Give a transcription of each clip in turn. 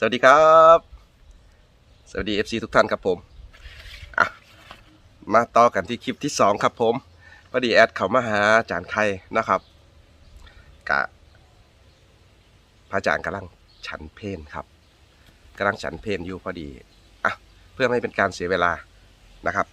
สวัสดีครับ สวัสดี FC ทุกท่านครับผมอะมาต่อกันที่คลิปที่ 2 ครับผมพอดีแอดเขามาหาอาจารย์ไข่นะครับกะพระอาจารย์กำลังฉันเพนครับกำลังฉันเพนอยู่พอดีอะเพื่อไม่เป็นการเสียเวลานะครับ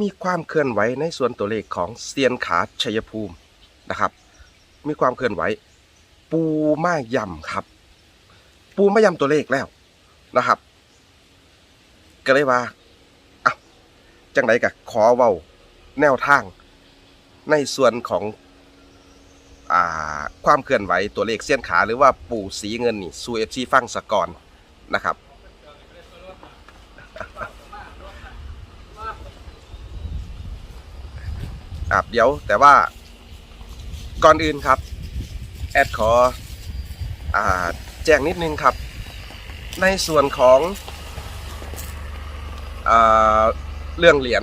มีความเคลื่อนไหวในส่วนตัวเลขของเซียนขาชัยภูมินะครับ มีความเคลื่อนไหวปูมาย่ำครับ ปูไมายำตัวเลขแล้วนะครับ ก็เลยว่าอะจังไดกับขอเว้าแนวทาง ในส่วนของอ่าความเคลื่อนไหวตัวเลขเส้นขา หรือว่าปูสีเงินนี่ซูเอฟซีฟังสะกอนนะครับอะเดี๋ยวแต่ว่าก่อนอื่นครับ แอดขออ่า แจ้งนิดนึงครับ ในส่วนของอเรื่องเหรียญ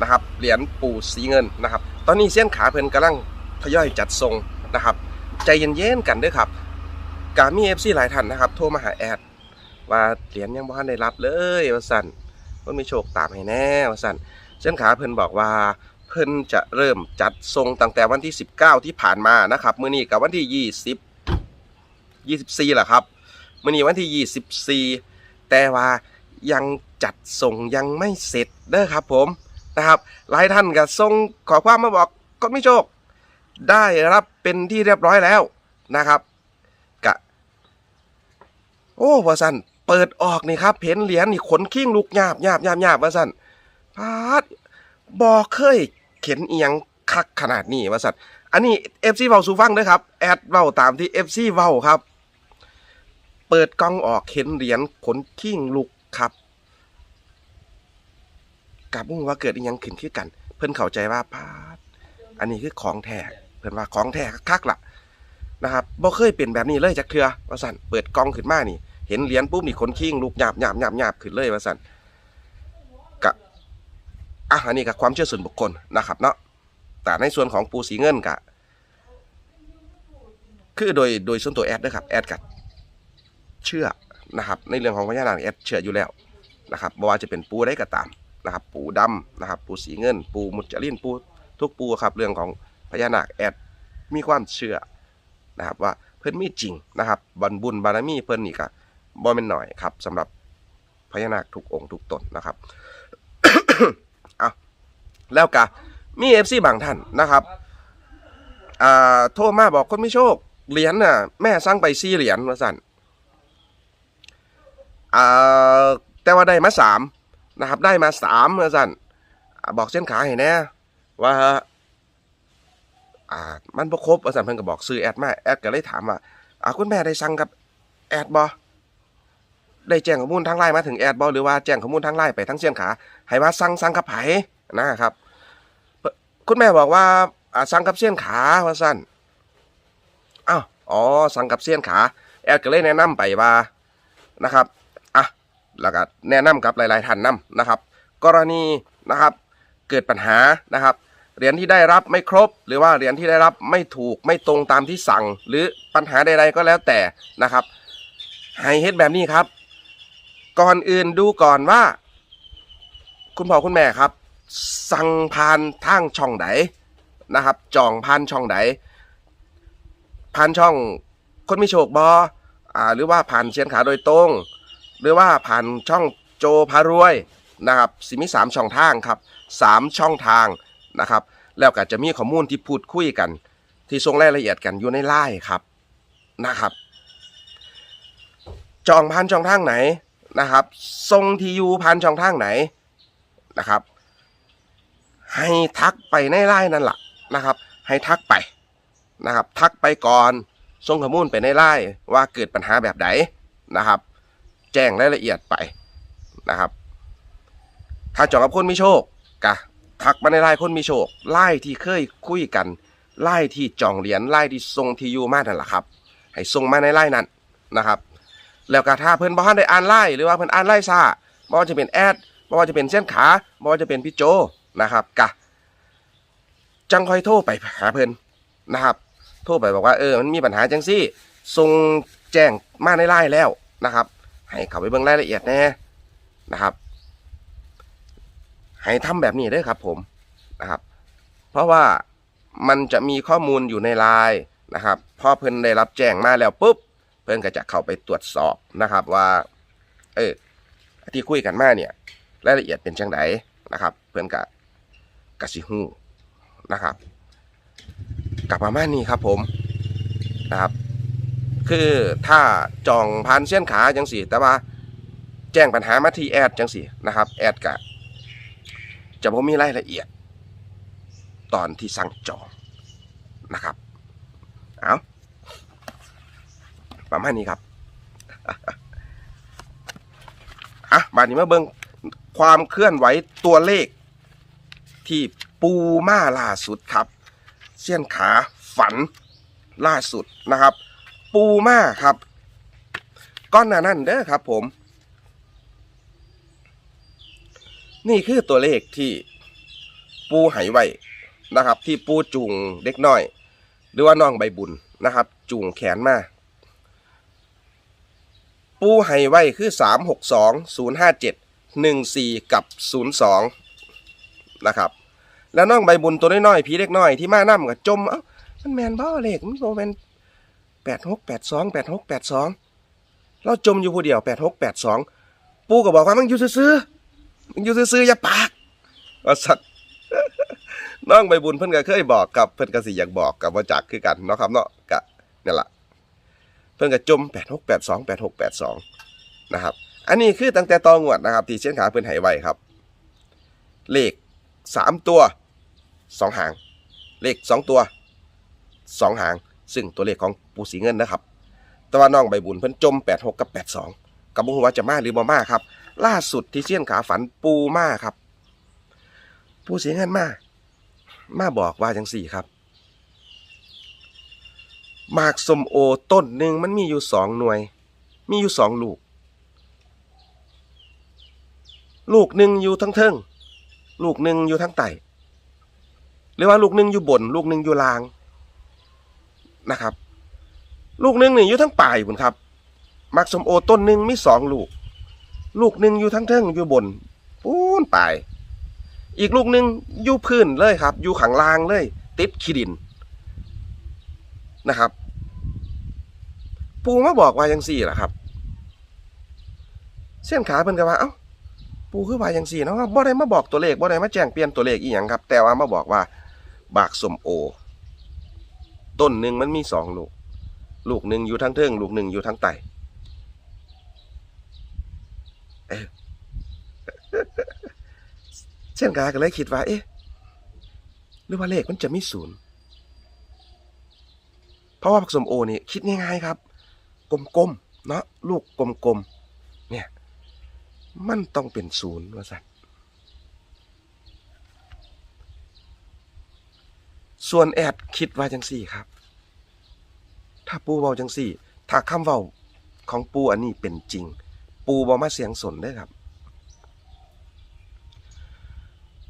นะครับเหรียญปู่สีเงินนะครับ ตอนนี้เส้นขาเพิ่นกำลังทยอยจัดทรงนะครับ ใจเย็นๆกันด้วยครับ กามีเอฟซีหลายท่านนะครับ โทรมาหาแอดว่าเหรียญยังบ่ทันได้รับเลยว่าสั่นว่ามีโชคตามให้แน่ว่าสั่นเส้นขาเพิ่นบอกว่าเพิ่นจะเริ่มจัดทรงตั้งแต่วันที่ 19 ที่ผ่านมานะครับ มื้อนี้กับวันที่ 20 24แหละครับมื้อนี้วันที่ 24 แต่ว่ายังจัดส่งยังไม่เสร็จเด้อครับผมนะครับ หลายท่านก็ส่งขอความมาบอกก็ไม่โชค ได้รับเป็นที่เรียบร้อยแล้วนะครับกะโอ้วาสันเปิดออกนี่ครับเห็นเหรียญนี่ขนขิ้งลุกหยาบหยาบหยาบหยาบวาสันพาดบอเคยเข็นเอียงคักขนาดนี้วาสัตว์อันนี้เอฟซีเว้าสูฟังด้วยครับ แอดเว้าตามที่เอฟซีเว้าครับ เปิดกล้องออกเห็นเหรียญขนขิ้งลุกครับกับมุ่งว่าเกิดอีหยังขึ้นคือกัน เพิ่นเข้าใจว่าพาดอันนี้คือของแท้เพิ่นว่าของแท้คักล่ะนะครับบ่เคยเป็นแบบนี้เลยจักเทือว่าสั่นเปิดกล้องขึ้นมานี่ เห็นเหรียญปุ๊บนี่ขนขิ้งลุกหยาบหยาบหยาบหยาบขึ้นเลยว่าสั่นอะอันนี้กับความเชื่อส่วนบุคคลนะครับ เนาะแต่ในส่วนของปูสีเงินกะ คือโดยโดยส่วนตัวแอดนะครับแอดกับ เชื่อนะครับ ในเรื่องของพญานาคแอดเชื่ออยู่แล้วนะครับไม่ว่าจะเป็นปูได้ก็ตามนะครับ ปูดำนะครับ ปูสีเงิน ปูมุจลินปูทุกปูครับเรื่องของพญานาคแอดมีความเชื่อนะครับว่าเพิ่นมีจริงนะครับบรรบุญบารมีเพิ่นนี่ก็บ่แม่นหน่อยครับสำหรับพญานาคทุกองค์ทุกตนนะครับเอาแล้วกะมีเอฟซีบางท่านนะครับอ่าโทรมาบอกคนไม่โชคเหรียญน่ะแม่สั่งไปสี่เหรียญมาสั่น อ่าแต่ว่าได้มาสามนะครับ ได้มาสามมาสั่นบอกเส้นขาให้แน่ว่าอ่ามันประครบว่าสั่นเพิ่นก็บอกซื้อแอดมาแอดก็เลยถามว่าอ่าคุณแม่ได้สั่งกับแอดบอได้แจ้งข้อมูลทางไลน์มาถึงแอดบอหรือว่าแจ้งข้อมูลทางไลน์ไปทั้งเส้นขาให้ว่าสั่งสั่งกับไผนะครับ คุณแม่บอกว่าอ่าสั่งกับเสี้ยนขาว่าสั่นอ้าวอ๋อสั่งกับเสี้ยนขา แอดก็เลยแนะนำไปว่านะครับ แล้วก็แนะนำกับหลายๆท่านนํนะครับ กรณีนะครับเกิดปัญหานะครับเหรียญที่ได้รับไม่ครบ หรือว่าเหรียญที่ได้รับไม่ถูกไม่ตรงตามที่สั่ง หรือปัญหาใดๆก็แล้วแต่นะครับให้เฮ็ดแบบนี้ครับ ก่อนอื่นดูก่อนว่า คุณพ่อคุณแม่ครับ สั่งผ่านทางช่องไหนนะครับจองผ่านช่องไหนผ่านช่องคนมีโชคบออ่าหรือว่าผ่านเชียนขาโดยตรง หรือว่าผ่านช่องโจพารวยนะครับสิมีสามช่องทางครับสามช่องทางนะครับ แล้วก็จะมีข้อมูลที่พูดคุยกัน ที่ส่งรายละเอียดกันอยู่ในไลน์ครับนะครับ จองผ่านช่องทางไหนนะครับทรงทียูผ่านช่องทางไหนนะครับ ให้ทักไปในไลน์นั่นแหละนะครับ ให้ทักไปนะครับ ทักไปก่อนส่งข้อมูลไปในไลน์ว่าเกิดปัญหาแบบไหนนะครับ แจ้งรายละเอียดไปนะครับ ถ้าจองกับคนมีโชคกะทักมาในไลน์คนมีโชคไลน์ที่เคยคุยกันไลน์ที่จองเหรียญไลน์ที่ส่งทียูมานั่นแหละครับ ให้ส่งมาในไลน์นั้นนะครับ แล้วก็ถ้าเพิ่อนบ่ทันได้อ่านไลน์หรือว่าเพิ่อนอ่านไลน์ซ่าบ่ว่าจะเป็นแอดบ่ว่าจะเป็นเส้นขาบ่ว่าจะเป็นพี่โจนะครับกะจังคอยโทรไปหาเพิ่อนนะครับ โทรไปบอกว่าเออมันมีปัญหาจังซี่ส่งแจ้งมาในไลน์แล้วนะครับ ให้เข้าไปเบิ่งรายละเอียดแน่นะครับให้ทำแบบนี้ด้อครับผมนะครับ เพราะว่ามันจะมีข้อมูลอยู่ในไลน์นะครับพอเพิ่นได้รับแจ้งมาแล้วปุ๊บ เพิ่นก็จะเข้าไปตรวจสอบนะครับว่า เออที่คุยกันมาเนี่ยรายละเอียดเป็นจังไดนะครับ เพิ่อนก็กสิฮูนะครับกลับประมาณนี้ครับผมนะครับ คือถ้าจองผ่านเส้นขาจังสี่ แต่ว่าแจ้งปัญหามาที่แอดจังสี่นะครับ แอดกะ จะบ่มีรายละเอียด ตอนที่สั่งจองนะครับ เอาประมาณนี้ครับอะบาดนี้มาเบิ่งความเคลื่อนไหวตัวเลข ที่ปูมาล่าสุดครับ เส้ยนขาฝันล่าสุดนะครับ ปูมาครับ ก้อนหนานั่นเด้อครับ ผม นี่คือตัวเลขที่ปูไหไว้นะครับ ที่ปูจูงเด็กน้อย หรือว่าน้องใบบุญนะครับจูงแขนมาปูไห้ไว้คือสามหกสองศูนย์ห้าเจ็ดหนึ่งสี่กับศูนย์สองนะครับ แล้วน้องใบบุญตัวน้อยๆผีเล็กน้อยที่มานั่กับจม เอ้า มันแมนบ่เลขมันโมแมน แปดหกแปดสองแปดหกแปดสองเราจมอยู่ผู้เดียวแปดหกแปดสองปูก็บอกว่ามันอยู่ซื่อๆมันอยู่ซื่อๆอย่าปากว่าสัตว์น้องใบบุญเพิ่นก็เคยบอกกับเพิ่นก็สิอยากบอกกับว่าจักคือกันเนาะครับเนาะกะนี่นล่ะเพิ่นก็จม8682 8682นะครับอันนี้คือตั้งแต่ตองวดนะครับที่เช่นขาเพิ่นให้ไวครับ เลข3ตัว2หาง เลข2ตัว2หาง ซึ่งตัวเลขของปูสีเงินนะครับ แต่ว่าน้องใบบุญเพิ่นจม 86 กับ 82 กับบ่ฮู้ว่าจะมาหรือบ่มาครับ ล่าสุดที่เชี่ยนขาฝันปูมาครับ ปูสีเงินมา มาบอกว่าจังสี่ครับหมากสมโอต้นหนึ่งมันมีอยู่สองหน่วย มีอยู่สองลูก ลูกหนึ่งอยู่ทั้งเทิงลูกหนึ่งอยู่ทั้งไตหรือว่าลูกหนึ่งอยู่บน ลูกหนึ่งอยู่ลาง นะครับ ลูกหนึ่งนี่อยู่ทั้งป่ายคุณครับมากสมโอต้นหนึ่งมีสองลูก ลูกหนึ่งอยู่ทั้งเทิงอยู่บนปูนป่าย อีกลูกหนึ่งอยู่พื้นเลยครับ อยู่ข้างลางเลย ติดขี้ดินนะครับ ปูมาบอกว่ายังสี่ล่ะครับ เส้นขาเพิ่นก็ว่าเอ้าปูคือว่ายังสี่เนาะบ่ได้มาบอกตัวเลขบ่ได้มาแจ้งเปลี่ยนตัวเลขอีหยังครับ แต่ว่ามาบอกว่าบากสมโอ ต้นหนึ่งมันมีสองลูก ลูกหนึ่งอยู่ทั้งเทิงลูกหนึ่งอยู่ทั้งไตเอ๊ะเส้นขาก็เลยคิดว่า เอ๊ะ หรือว่าเลขมันจะไมีศูนย์ เพราะว่าผักสมโอนี่คิดง่ายๆครับ กลมๆ เนาะลูกกลมๆ เนี่ย มันต้องเป็นศูนย์ว่าสัน ส่วนแอดคิดว่าจังสี่ครับ ถ้าปูเบาจังสี่ ถ้าคำเว้าของปูอันนี้เป็นจริง ปูบอมาเสียงสนได้ครับ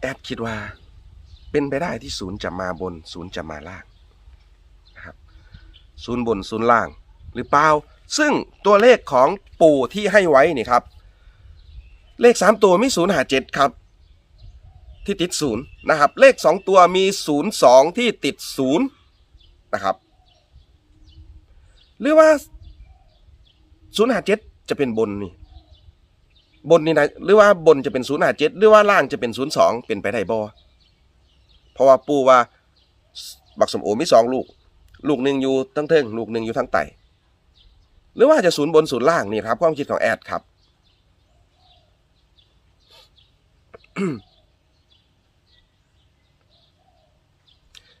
แอดคิดว่า เป็นไปได้ที่ศูนย์จะมาบน ศูนย์จะมาล่างนะครับศูนย์บนศูนย์ล่าง หรือเปล่า ซึ่งตัวเลขของปูที่ให้ไว้นี่ครับ เลขสามตัวมีศูนย์หาเจ็ดครับ ที่ติดศูนย์นะครับ เลขสองตัวมีศูนย์สองที่ติดศูนย์นะครับ หรือว่าศูนย์หาเจ็ดจะเป็นบนนี่บนนี่นะหรือว่าบนจะเป็นศูนย์หาเจ็ดหรือว่าล่างจะเป็นศูนย์สองเป็นไปได้บ่เพราะว่าปู่ว่าบักสมโอมีสองลูก ลูกหนึ่งอยู่ทั้งเทิงลูกหนึ่งอยู่ทั้งไตหรือว่าจะศูนย์บนศูนย์ล่างนี่ครับความคิดของแอดครับ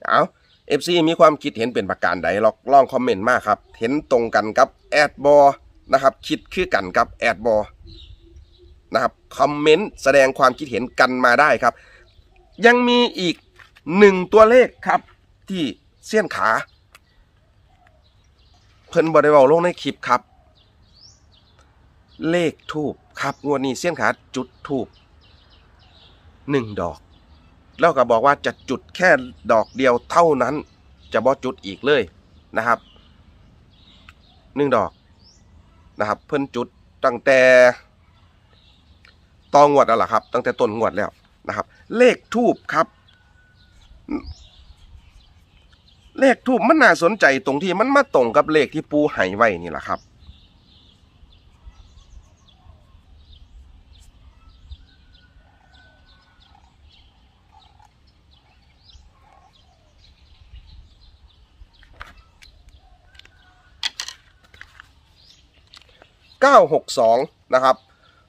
เอาเอฟซีมีความคิดเห็นเป็นประการใดลองลองคอมเมนต์มาครับ เห็นตรงกันกับแอดบอนะครับ คิดคือกันกับแอดบอนะครับ คอมเมนต์แสดงความคิดเห็นกันมาได้ครับ ยังมีอีกหนึ่งตัวเลขครับที่เสี้ยนขา เพิ่นบริวาลงในคลิปครับ เลขทูบครับงวดนี้เสี้ยนขาจุดทูบหนึ่งดอก แล้วก็บอกว่าจะจุดแค่ดอกเดียวเท่านั้น จะบ่จุดอีกเลยนะครับหนึ่งดอกนะครับ เพิ่นจุดตั้งแต่ตองวดแล้วล่ะครับ ตั้งแต่ต้นงวดแล้วนะครับ เลขทูบครับ เลขทูบมันน่าสนใจตรงที่มันมาตรงกับเลขที่ปูให้ไว้นี่แหละครับ 962 นะครับ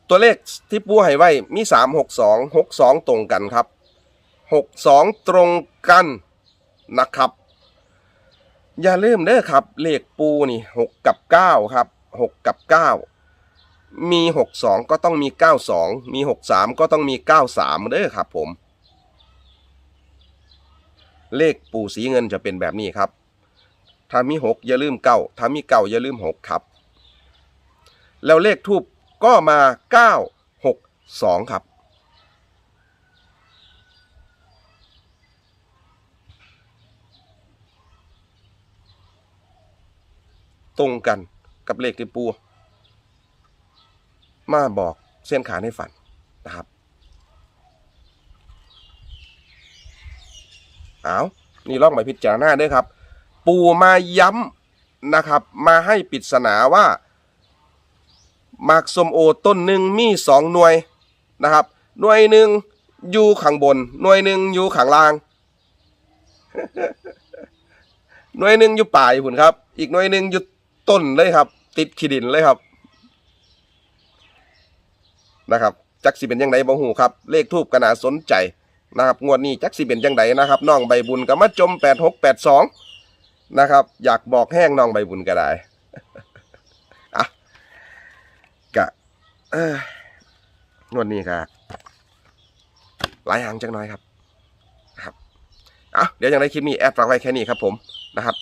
ตัวเลขที่ปูให้ไว้มี 362 62 ตรงกันครับ 62 ตรงกันนะครับ อย่าลืมเด้อครับ เลขปูนี่ 6 กับ 9 ครับ 6 กับ 9 มี 62 ก็ต้องมี 92 มี 63 ก็ต้องมี 93 เด้อครับผม เลขปูสีเงินจะเป็นแบบนี้ครับถ้ามี 6 อย่าลืม 9 ถ้ามี 9 อย่าลืม 6 ครับ แล้วเลขทูบก็มา 962 ครับ ตรงกันกับเลขที่ปู มาบอกเส้นขาในฝันนะครับเอานี่ลองไปพิจารณาด้วยครับ ปูมาย้ำนะครับ มาให้ปริศนาว่า มากส้มโอต้นหนึ่งมีสองหน่วยนะครับ หน่วยหนึ่งอยู่ข้างบน หน่วยหนึ่งอยู่ข้างล่าง หน่วยหนึ่งอยู่ปลายพุ่นครับ อีกหน่วยหนึ่งอยู่ต้นเลยครับ ติดขีดินเลยครับนะครับจักสิเป็นยังไงบ่หูครับ เลขทูบก็น่าสนใจนะครับงวดนี้จักสิเป็นยังไงนะครับน้องใบบุญก็มาจม8682นะครับ อยากบอกแห้งน้องใบบุญก็ได้ อะกะ เอองวดนี้ก็หลายหางจังน้อยครับครับอะเดี๋ยวยังได้คลิปนี้แอดฝากไว้แค่นี้ครับผมนะครับ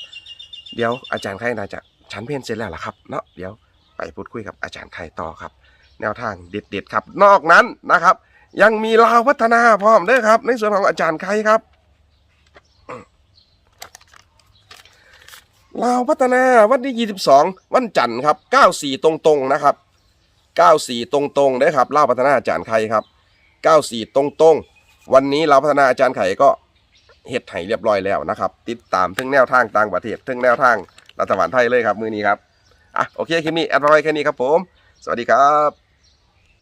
เดี๋ยวอาจารย์ไข่น่าจะชั้นเพนเสร็จแล้วล่ะครับเนาะเดี๋ยวไปพูดคุยกับอาจารย์ไข่ต่อครับ แนวทางเด็ดๆครับ นอกนั้นนะครับ ยังมีลาวพัฒนาพร้อมด้วยครับ ในส่วนของอาจารย์ไข่ครับลาวพัฒนาวันที่ 22 วันจันทร์ครับ 94 ตรงๆนะครับ 94 ตรงๆเด้ครับเล่าพัฒนาอาจารย์ไข่ครับ 94 ตรงๆ วันนี้เราพัฒนาอาจารย์ไข่ก็เห็ดไห่เรียบร้อยแล้วนะครับ ติดตามทั้งแนวทางต่างประเทศทั้งแนวทางรัฐบาลไทยเลยครับมือนี้ครับอะโอเคคลิปนี้แอดไว้แค่นี้ครับผม สวัสดีครับ